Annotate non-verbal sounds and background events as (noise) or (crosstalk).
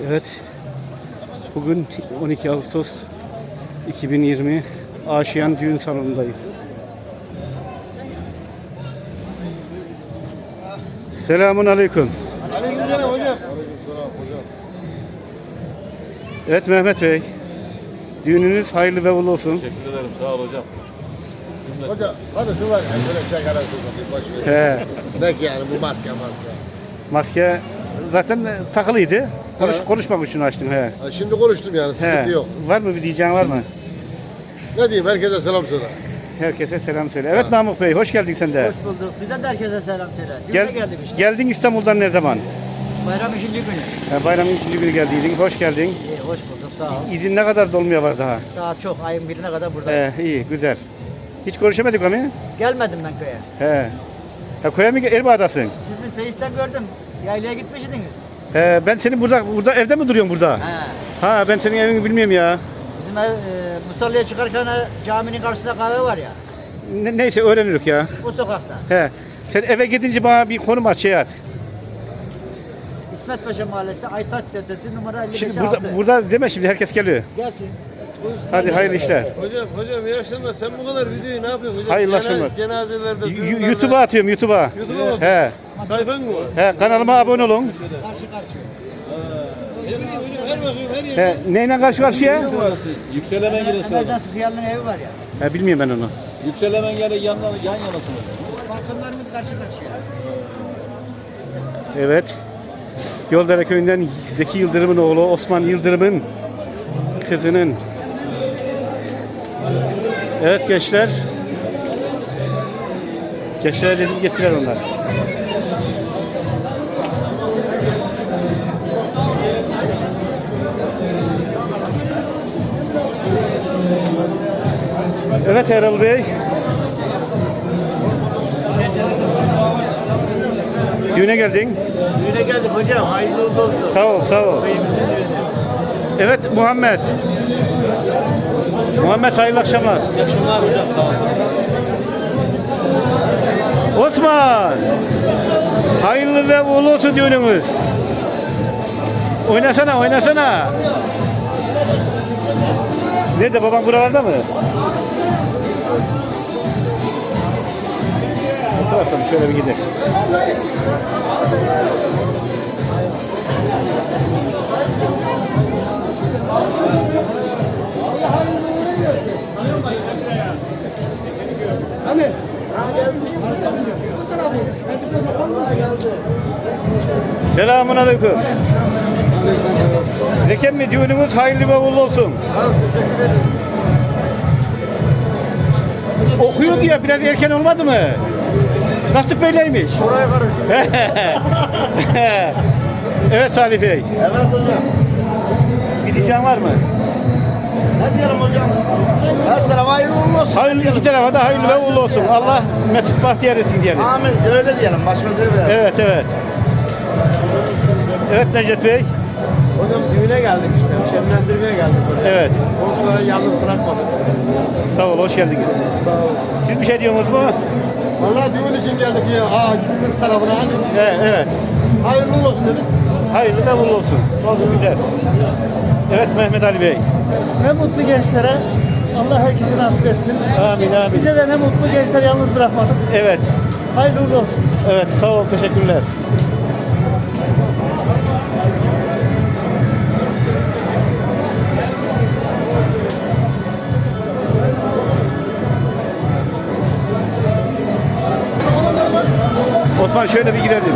Evet. Bugün 12 Ağustos 2020 Aşiyan Düğün Salonu'ndayız. Selamun Aleyküm. Aleykümselam hocam. Evet Mehmet Bey. Düğününüz hayırlı ve uğurlu olsun. Teşekkür ederim sağ ol hocam. Hoca hanısı var ya böyle çek arası. He, Ne ki yani bu maske maske. maske zaten takılıydı. Konuş, He. konuşmak için açtım. He. Ha, şimdi konuştum yani sıkıntı He. yok. Var mı bir diyeceğin var mı? Ne diyeyim herkese selam söyle. Herkese selam söyle. Evet Namık Bey hoş geldin sen de. Hoş bulduk. Bize de herkese selam söyle. Düğüne Gel, geldik işte. geldin İstanbul'dan ne zaman? Bayram ikinci günü. Ha, bayramın ikinci günü geldiydin. Hoş geldin. İyi, hoş bulduk. Sağ ol. İzin ne kadar dolmaya var daha? Daha çok ayın birine kadar buradayım. He, iyi, güzel. Hiç görüşemedik ama. Gelmedim ben köye. He. Ha, köye mi Elbağ'dasın? Sizin Face'ten gördüm. Yaylaya gitmiştiniz. He, ben senin burada burada evde mi duruyorum burada? He. Ha ben senin evini bilmiyorum ya. Bizim ev, e, Musallı'ya çıkarken e, caminin karşısında kahve var ya. Ne, neyse öğrenirik ya. Bu sokakta. He. Sen eve gidince bana bir konum at şey at. İsmet Paşa Mahallesi, Aytaç Caddesi numara 55 Şimdi burada, burada deme şimdi herkes geliyor. Gelsin. Hadi hayırlı işler. Hocam hocam iyi akşamlar. Sen bu kadar videoyu ne yapıyorsun hocam? Hayırlı akşamlar. Cenazelerde, düğünlerde. YouTube'a atıyorum YouTube'a. YouTube'a mı? He. Sayfan mı var? He kanalıma abone olun. Karşı karşıya. He, neyle karşı karşıya? Yükselemen gelesi Emerjansı Hıyarlı'nın evi var ya. He, bilmiyorum ben onu. Yükselemen gele yan, yan yanasın. Balkonlarımız karşı karşıya. Evet. Yoldere köyünden Zeki Yıldırım'ın oğlu Osman Yıldırım'ın kızının. Evet gençler. Gençlere dedim getirer onlar. Evet Erol Bey. Düğüne geldin. Düğüne geldik hocam. Hayırlı olsun. Sağ ol, sağ ol. Evet Muhammed. Muhammed hayırlı akşamlar. Akşamlar hocam sağ ol. Osman. Hayırlı ve uğurlu olsun düğünümüz. Oynasana, oynasana. Nerede babam buralarda mı? Bu? Şöyle bir gidelim. Selamun aleyküm. Zekem mi düğünümüz hayırlı ve uğurlu olsun. Okuyor diye biraz erken olmadı mı? Nasıl böyleymiş? Oraya karış. (laughs) evet Salih Bey. Evet hocam. Bir diyeceğin var mı? Ne diyelim hocam? Her taraf hayırlı uğurlu olsun. Hayırlı iki tarafa da hayırlı ve uğurlu olsun. Allah mesut bahtiyar etsin diyelim. Amin. Öyle diyelim. Başka diyelim. Evet evet. Evet Necdet Bey. Hocam düğüne geldik işte. Şenlendirmeye geldik hocam. Evet. Komşuları yalnız bırakmadık. Sağ ol, hoş geldiniz. Sağ ol. Siz bir şey diyorsunuz mu? Vallahi düğün için geldik ya. Aa kız tarafına. Evet, evet. Hayırlı olsun dedik. Hayırlı uğurlu olsun. Oldu güzel. Evet Mehmet Ali Bey. Ne mutlu gençlere. Allah herkese nasip etsin. Amin amin. Bize de ne mutlu gençler yalnız bırakmadık. Evet. Hayırlı uğurlu olsun. Evet sağ ol teşekkürler. Osman şöyle bir girelim.